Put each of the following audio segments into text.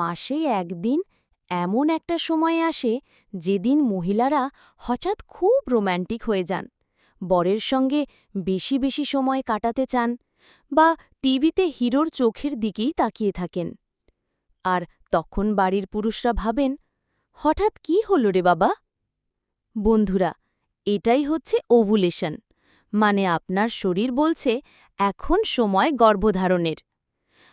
মাসে একদিন এমন একটা সময় আসে যেদিন মহিলারা হঠাৎ খুব রোম্যান্টিক হয়ে যান, বরের সঙ্গে বেশি বেশি সময় কাটাতে চান বা টিভিতে হিরোর চোখের দিকেই তাকিয়ে থাকেন। আর তখন বাড়ির পুরুষরা ভাবেন, হঠাৎ কি হল রে বাবা? বন্ধুরা, এটাই হচ্ছে ওভুলেশন মানে আপনার শরীর বলছে এখন সময় গর্ভধারণের।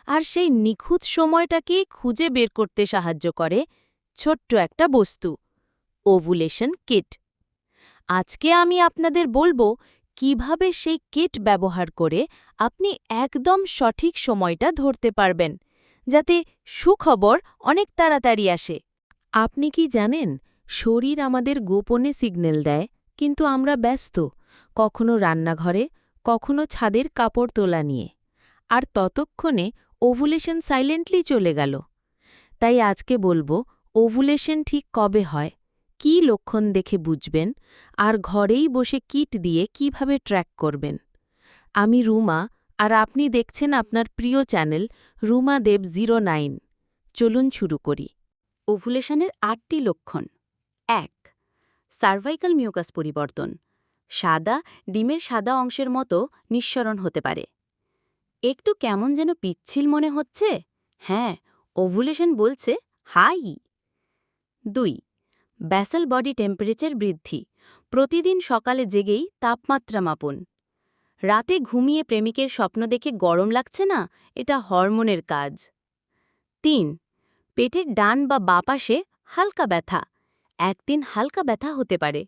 আর সেই নিখুঁত সময়টাকেই খুঁজে বের করতে সাহায্য করে ছোট্ট একটা বস্তু, ওভুলেশন কিট। আজকে আমি আপনাদের বলব কীভাবে সেই কিট ব্যবহার করে আপনি একদম সঠিক সময়টা ধরতে পারবেন, যাতে সুখবর অনেক তাড়াতাড়ি আসে। আপনি কি জানেন, শরীর আমাদের গোপনে সিগন্যাল দেয়, কিন্তু আমরা ব্যস্ত, কখনো রান্নাঘরে, কখনো ছাদের কাপড় তোলা নিয়ে। আর ততক্ষণে ওভুলেশন সাইলেন্টলি চলে গেল। তাই আজকে বলব, ওভুলেশন ঠিক কবে হয়? কি লক্ষণ দেখে বুঝবেন? আর ঘরেই বসে কিট দিয়ে কীভাবে ট্র্যাক করবেন? আমি রুমা, আর আপনি দেখছেন আপনার প্রিয় channel Ruma Deb zero nine. চলুন শুরু করি। ওভুলেশনের আটটি লক্ষণ। এক, সার্ভাইকাল মিউকাস পরিবর্তন। সাদা, ডিমের সাদা অংশের মতো নিঃসরণ হতে পারে। একটু কেমন যেন পিচ্ছিল মনে হচ্ছে। হ্যাঁ ওভুলেশন বলছে হাই। দুই, ব্যাসেল বডি টেম্পারেচার বৃদ্ধি। প্রতিদিন সকালে জেগেই তাপমাত্রা মাপুন। রাতে ঘুমিয়ে প্রেমিকের স্বপ্ন দেখে গরম লাগছে না, এটা হরমোনের কাজ। তিন, পেটের ডান বা বাপাশে হালকা ব্যথা। একদিন হালকা ব্যথা হতে পারে।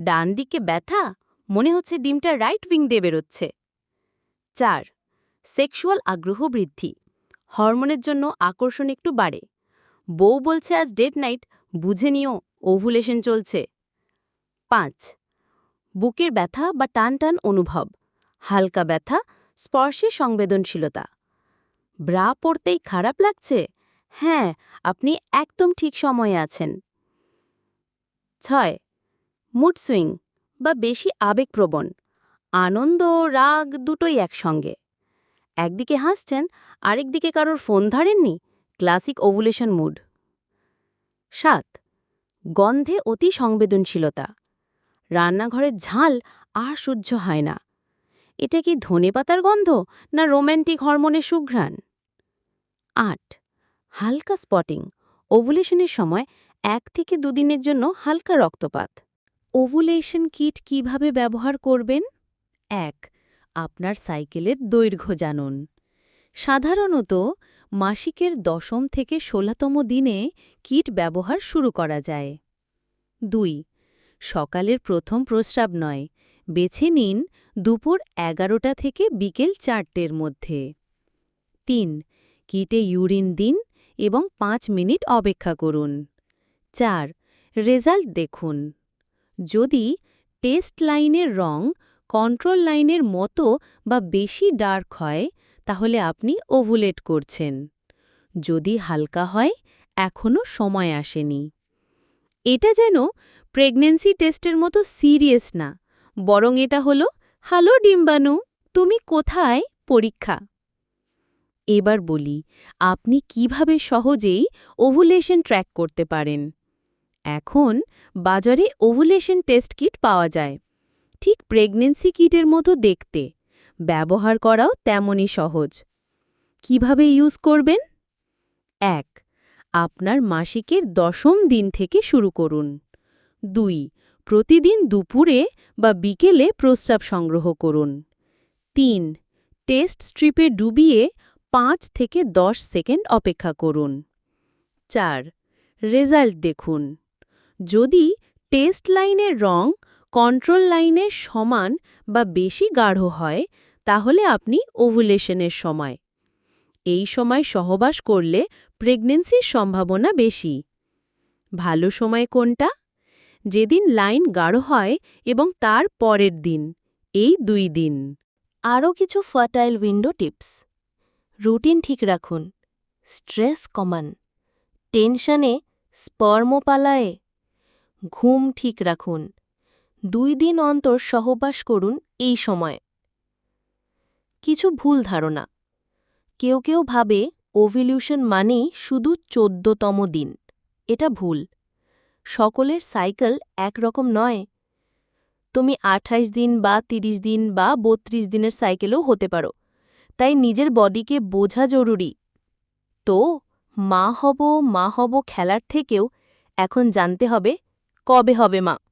ডান দিকে ব্যথা, মনে হচ্ছে ডিমটা রাইট উইং দিয়ে বেরোচ্ছে। চার সেক্সুয়াল আগ্রহ বৃদ্ধি। হরমোনের জন্য আকর্ষণ একটু বাড়ে। বউ বলছে, আজ ডেট নাইট, বুঝে নিও, ওভুলেশন চলছে। পাঁচ, বুকের ব্যথা বা টান টান অনুভব। হালকা ব্যথা, স্পর্শে সংবেদনশীলতা। ব্রা পড়তেই খারাপ লাগছে? হ্যাঁ আপনি একদম ঠিক সময়ে আছেন। ছয়, মুড সুইং বা বেশি আবেগপ্রবণ। আনন্দ, রাগ দুটোই একসঙ্গে। একদিকে হাসছেন আরেকদিকে কারোর ফোন ধরেননি? Classic ovulation mood. সাত, গন্ধে অতি সংবেদনশীলতা। রান্নাঘরের ঝাল আর সহ্য হয় না। এটা কি ধনেপাতার গন্ধ, না রোম্যান্টিক হরমোনের সুঘ্রাণ? আট, হালকা স্পটিং। ওভুলেশনের সময় এক থেকে দুদিনের জন্য হালকা রক্তপাত। ওভুলেশন কিট কীভাবে ব্যবহার করবেন? এক আপনার সাইকেলের দৈর্ঘ্য জানুন। সাধারণত মাসিকের দশম থেকে ষোলতম দিনে কিট ব্যবহার শুরু করা যায়। দুই, সকালের প্রথম প্রস্রাব নয়, বেছে নিন দুপুর এগারোটা থেকে বিকেল চারটের মধ্যে। তিন, কিটে ইউরিন দিন এবং পাঁচ মিনিট অপেক্ষা করুন। চার, রেজাল্ট দেখুন। যদি টেস্ট লাইনের রং কন্ট্রোল লাইনের মতো বা বেশি ডার্ক হয়, তাহলে আপনি ওভুলেট করছেন। যদি হালকা হয়, এখনও সময় আসেনি। এটা যেন প্রেগনেন্সি টেস্টের মতো সিরিয়াস না, বরং এটা হলো, হ্যালো ডিম্বাণু, তুমি কোথায়? পরীক্ষা। এবার বলি, আপনি কীভাবে সহজেই ওভুলেশন ট্র্যাক করতে পারেন? এখন বাজারে ওভুলেশন টেস্ট কিট পাওয়া যায়। ঠিক প্রেগনেন্সি কিটের মতো দেখতে। ব্যবহার করাও তেমনই সহজ। কীভাবে ইউজ করবেন? এক, আপনার মাসিকের দশম দিন থেকে শুরু করুন। দুই, প্রতিদিন দুপুরে বা বিকেলে প্রস্রাব সংগ্রহ করুন। তিন টেস্ট স্ট্রিপে ডুবিয়ে পাঁচ থেকে দশ সেকেন্ড অপেক্ষা করুন। চার রেজাল্ট দেখুন। যদি টেস্ট লাইনের রং কন্ট্রোল লাইনের সমান বা বেশি গাঢ় হয়, তাহলে আপনি ওভুলেশনের সময়। এই সময় সহবাস করলে প্রেগনেন্সির সম্ভাবনা বেশি। ভালো সময় কোনটা? যেদিন লাইন গাঢ় হয় এবং তার পরের দিন, এই দুই দিন। আরও কিছু ফার্টাইল উইন্ডো টিপস রুটিন ঠিক রাখুন। স্ট্রেস কমান। টেনশনে স্পর্মপালায়ে ঘুম ঠিক রাখুন। দুই দিন অন্তর সহবাস করুন এই সময়। কিছু ভুল ধারণা। কেউ কেউ ভাবে ওভিলিউশন মানেই শুধু চোদ্দতম দিন। এটা ভুল। সকলের সাইকেল একরকম নয়। তুমি আঠাইশ দিন বা ৩০ দিন বা ৩২ দিনের সাইকেলও হতে পারো। তাই নিজের বডিকে বোঝা জরুরি। তো, মা হব মা হব খেলার থেকেও এখন জানতে হবে, কবে হবে মা?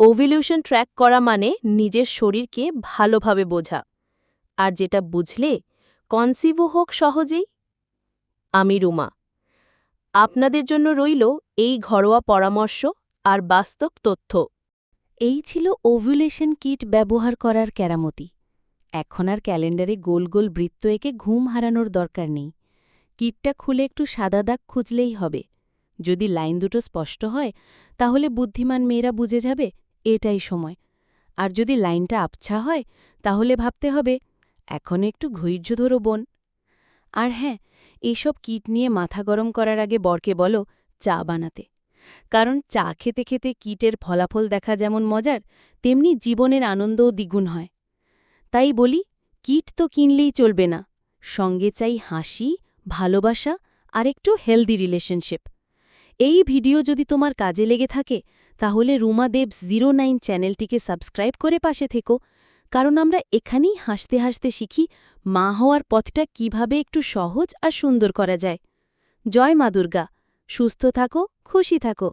ওভিলিউশন ট্র্যাক করা মানে নিজের শরীরকে ভালোভাবে বোঝা। আর যেটা বুঝলে কনসিভও হোক সহজেই। আমি রুমা। আপনাদের জন্য রইল এই ঘরোয়া পরামর্শ আর বাস্তব তথ্য। এই ছিল ওভুলেশন কিট ব্যবহার করার কেরামতি। এখন আর ক্যালেন্ডারে গোল গোল বৃত্ত এঁকে ঘুম হারানোর দরকার নেই। কিটটা খুলে একটু সাদা দাগ খুঁজলেই হবে। যদি লাইন দুটো স্পষ্ট হয়, তাহলে বুদ্ধিমান মেয়েরা বুঝে যাবে এটাই সময়। আর যদি লাইনটা আবছা হয়, তাহলে ভাবতে হবে, এখন একটু ধৈর্য ধরো বোন। আর হ্যাঁ এসব কিট নিয়ে মাথা গরম করার আগে বরকে বলো, চা বানাতে। কারণ চা খেতে খেতে কিটের ফলাফল দেখা যেমন মজার, তেমনি জীবনের আনন্দও দ্বিগুণ হয়। তাই বলি, কিট তো কিনলেই চলবে না। সঙ্গে চাই হাসি, ভালোবাসা আর একটু হেলদি রিলেশনশিপ। এই ভিডিও যদি তোমার কাজে লেগে থাকে তাহলে রুমা দেব জিরো নাইন চ্যানেলটিকে সাবস্ক্রাইব করে পাশে থেকো। কারণ আমরা এখানেই হাসতে হাসতে শিখি মা হওয়ার পথটা কীভাবে একটু সহজ আর সুন্দর করা যায়। জয় মা দুর্গা। সুস্থ থাকো, খুশি থাকো।